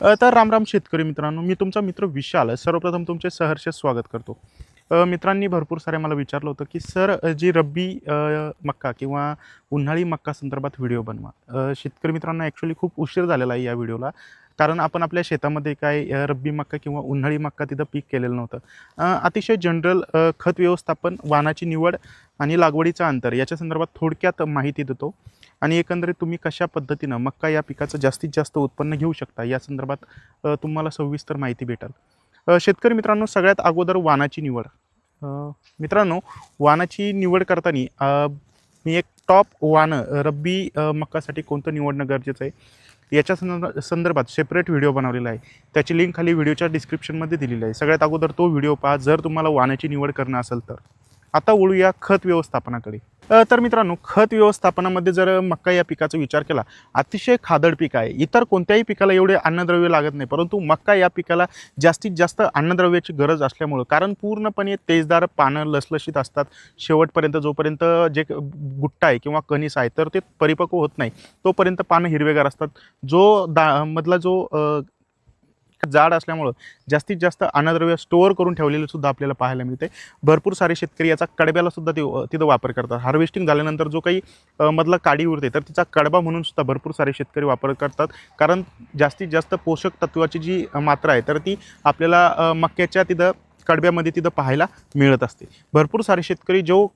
तर तर रामराम शेतकरी मित्रांनो मी तुमचा मित्र विशाल सर्वप्रथम तुमचे सहर्ष स्वागत करतो. मित्रांनी भरपूर सारे मला विचारलं होतं की सर जी रब्बी मक्का किंवा उन्हाळी मक्का संदर्भात व्हिडिओ बनवा. शेतकरी मित्रांनो ॲक्च्युली खूप उशीर झालेला आहे या व्हिडिओला कारण आपण आपल्या शेतामध्ये काय रब्बी मक्का किंवा उन्हाळी मक्का तिथं पीक केलेलं नव्हतं. अतिशय जनरल खत व्यवस्थापन वाहनाची निवड आणि लागवडीचं अंतर याच्या संदर्भात थोडक्यात माहिती देतो. आणि एकंदरीत तुम्ही कशा पद्धतीनं मक्का या पिकाचं जास्तीत जास्त उत्पन्न घेऊ शकता? या संदर्भात तुम्हाला सविस्तर माहिती भेटेल. शेतकरी मित्रांनो सगळ्यात अगोदर वाणाची निवड. मित्रांनो वाणाची निवड करताना मी एक टॉप वाणं रब्बी मक्कासाठी कोणतं निवडणं गरजेचं आहे? याच्या संदर्भ संदर्भात सेपरेट व्हिडिओ बनवलेला आहे. त्याची लिंक खाली व्हिडिओच्या डिस्क्रिप्शनमध्ये दिलेली आहे. सगळ्यात अगोदर तो व्हिडिओ पहा. जर तुम्हाला वाणाची निवड करणं असेल तर. आता वळूया खत व्यवस्थापनाकडे. तर मित्रांनो खत व्यवस्थापनामध्ये जर मक्का या पिकाचा विचार केला अतिशय खादड पीक आहे. इतर कोणत्याही पिकाला एवढे अन्नद्रव्य लागत नाही परंतु मक्का या पिकाला जास्तीत जास्त अन्नद्रव्याची गरज असल्यामुळं कारण पूर्णपणे तेजदार पानं लसलशीत असतात. शेवटपर्यंत जोपर्यंत जे गुट्टा आहे किंवा कणीस आहे तर ते परिपक्व होत नाही. तोपर्यंत पानं हिरवेगार असतात. जो दा मधला जो जाड असल्यामुळं जास्तीत जास्त अन्नद्रव्य स्टोअर करून ठेवलेले सुद्धा आपल्याला पाहायला मिळते भरपूर सारे शेतकरी याचा कडब्याला सुद्धा ते तिथं वापर करतात. हार्वेस्टिंग झाल्यानंतर जो काही मधला काडी उरते तर तिचा कडबा म्हणून सुद्धा भरपूर सारे शेतकरी वापर करतात. कारण जास्तीत जास्त पोषक तत्वाची जी मात्रा आहे तर ती आपल्याला मक्याच्या तिथं कडब्यामध्ये तिथं पाहायला मिळत असते. भरपूर सारे शेतकरी जो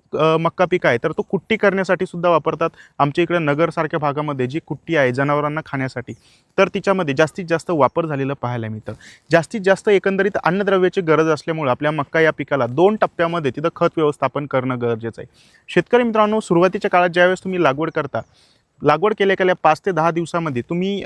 मक्का पीक आहे तर तो कुट्टी करण्यासाठी सुद्धा वापरतात. आमच्या इकडे नगरसारख्या भागामध्ये जी कुट्टी आहे जनावरांना खाण्यासाठी तर तिच्यामध्ये जास्तीत जास्त वापर झालेला पाहायला मिळतं. जास्तीत जास्त एकंदरीत अन्नद्रव्याची गरज असल्यामुळे आपल्या मक्का या पिकाला दोन टप्प्यामध्ये तिथं खत व्यवस्थापन करणं गरजेचं आहे. शेतकरी मित्रांनो सुरुवातीच्या काळात ज्यावेळेस तुम्ही लागवड करता लागवड केल्या केल्या पाच ते दहा दिवसामध्ये तुम्ही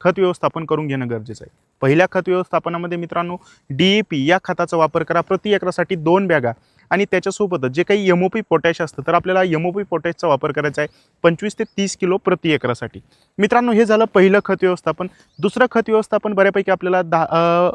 खत व्यवस्थापन करून घेणं गरजेचं आहे. पहिल्या खत व्यवस्थापनामध्ये मित्रांनो डी ए पी या खताचा वापर करा. प्रति एकरासाठी दोन बॅगा. आणि त्याच्यासोबतच जे काही यमोपी ओ पी पोटॅश असतं तर आपल्याला यमोपी ओ पी पोटॅशचा वापर करायचा आहे पंचवीस ते तीस किलो प्रति एकरासाठी. मित्रांनो हे झालं पहिलं खत व्यवस्थापन. दुसरं खत व्यवस्थापन बऱ्यापैकी आपल्याला दहा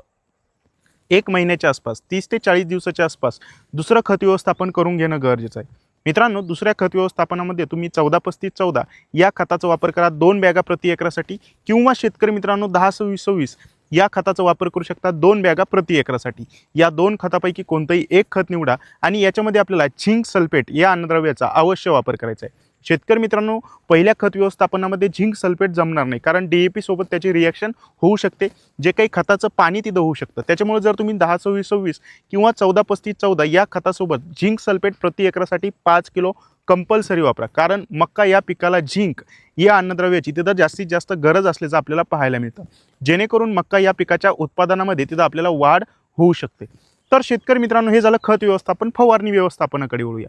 एक महिन्याच्या आसपास तीस ते चाळीस दिवसाच्या आसपास दुसरं खत व्यवस्थापन करून घेणं गरजेचं आहे. मित्रांनो दुसऱ्या खत व्यवस्थापनामध्ये तुम्ही चौदा पस्तीस चौदा या खताचा वापर करा. दोन बॅगा प्रति एकरासाठी किंवा शेतकरी मित्रांनो दहा सव्वीस सव्वीस या खताचा वापर करू शकता दोन बॅगा प्रति एकरासाठी. या दोन खतापैकी कोणतंही एक खत निवडा आणि याच्यामध्ये आपल्याला झिंक सल्फेट या अन्नद्रव्याचा अवश्य वापर करायचा आहे. शेतकरी मित्रांनो पहिल्या खत व्यवस्थापनामध्ये झिंक सल्फेट जमणार नाही. कारण डी ए पी सोबत त्याची रिॲक्शन होऊ शकते. जे काही खताचं पाणी तिथं होऊ शकतं. त्याच्यामुळे जर तुम्ही दहा सव्वीस सव्वीस किंवा चौदा पस्तीस चौदा या खतासोबत झिंक सल्फेट प्रति एकरासाठी पाच किलो कंपल्सरी वापरा. कारण मक्का या पिकाला झिंक या अन्नद्रव्याची तिथं जास्तीत जास्त गरज असल्याचं आपल्याला पाहायला मिळतं. जेणेकरून मक्का या पिकाच्या उत्पादनामध्ये तिथं आपल्याला वाढ होऊ शकते. तर शेतकरी मित्रांनो हे झालं खत व्यवस्थापन. फवारणी व्यवस्थापनाकडे वळूया.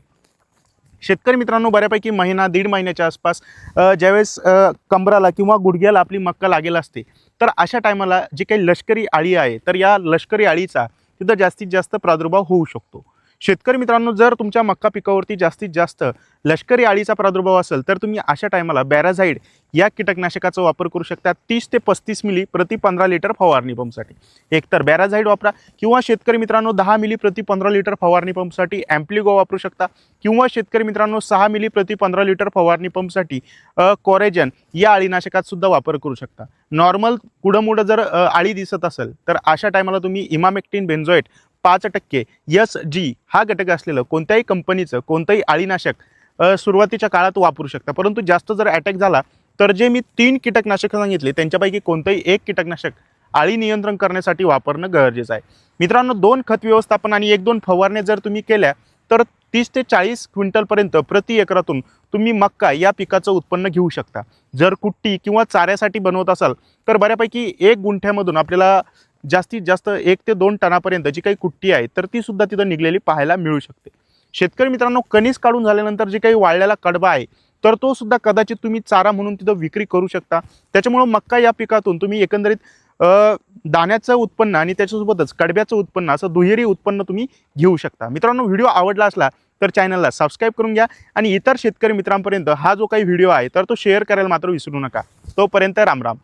शेतकरी मित्रांनो बऱ्यापैकी महिना दीड महिन्याच्या आसपास ज्यावेळेस कंबराला किंवा गुडघ्याला आपली मक्का लागेल असते तर अशा टायमाला जी काही लष्करी आळी आहे तर या लष्करी आळीचा तिथं जास्तीत जास्त प्रादुर्भाव होऊ शकतो. शेतकरी मित्रांनो जर तुमच्या मक्का पिकावरती जास्तीत जास्त लष्करी आळीचा प्रादुर्भाव असेल तर तुम्ही अशा टायमाला बॅराझाईड या कीटकनाशकाचा वापर करू शकता. तीस ते पस्तीस मिली प्रति पंधरा लिटर फवारणी पंपसाठी. एकतर बॅराझाईड वापरा किंवा शेतकरी मित्रांनो दहा मिली प्रति पंधरा लिटर फवारणी पंपसाठी ॲम्प्लिगो वापरू शकता किंवा शेतकरी मित्रांनो सहा मिली प्रति पंधरा लिटर फवारणी पंपसाठी कॉरेजन कोरेजन या अळीनाशकात सुद्धा वापर करू शकता. नॉर्मल कुडमुडं जर आळी दिसत असेल तर अशा टायमाला तुम्ही इमामेक्टिन बेन्झोएट पाच टक्के. यस जी हा घटक असलेलं कोणत्याही कंपनीचं कोणतंही अळीनाशक सुरुवातीच्या काळात वापरू शकता. परंतु जास्त जर अटॅक झाला तर जे मी तीन कीटकनाशकं सांगितले त्यांच्यापैकी कोणतंही एक कीटकनाशक आळी नियंत्रण करण्यासाठी वापरणं गरजेचं आहे. मित्रांनो दोन खत व्यवस्थापन आणि एक दोन फवारण्या जर तुम्ही केल्या तर तीस ते चाळीस क्विंटलपर्यंत प्रति एकरातून तुम्ही मक्का या पिकाचं उत्पन्न घेऊ शकता. जर कुट्टी किंवा चाऱ्यासाठी बनवत असाल तर बऱ्यापैकी एक गुंठ्यामधून आपल्याला जास्तीत जास्त एक ते दोन टनापर्यंत जी काही कुट्टी आहे तर ती सुद्धा तिथं निघलेली पाहायला मिळू शकते. शेतकरी मित्रांनो कणीस काढून झाल्यानंतर जे काही वाळलेला कडबा आहे तर तो सुद्धा कदाचित तुम्ही चारा म्हणून तिथं विक्री करू शकता. त्याच्यामुळं मक्का या पिकातून तुम्ही एकंदरीत दाण्याचं उत्पन्न आणि त्याच्यासोबतच कडब्याचं उत्पन्न असं दुहेरी उत्पन्न तुम्ही घेऊ शकता. मित्रांनो व्हिडिओ आवडला असला तर चॅनलला सबस्क्राईब करून घ्या आणि इतर शेतकरी मित्रांपर्यंत हा जो काही व्हिडिओ आहे तर तो शेअर करायला मात्र विसरू नका. तोपर्यंत रामराम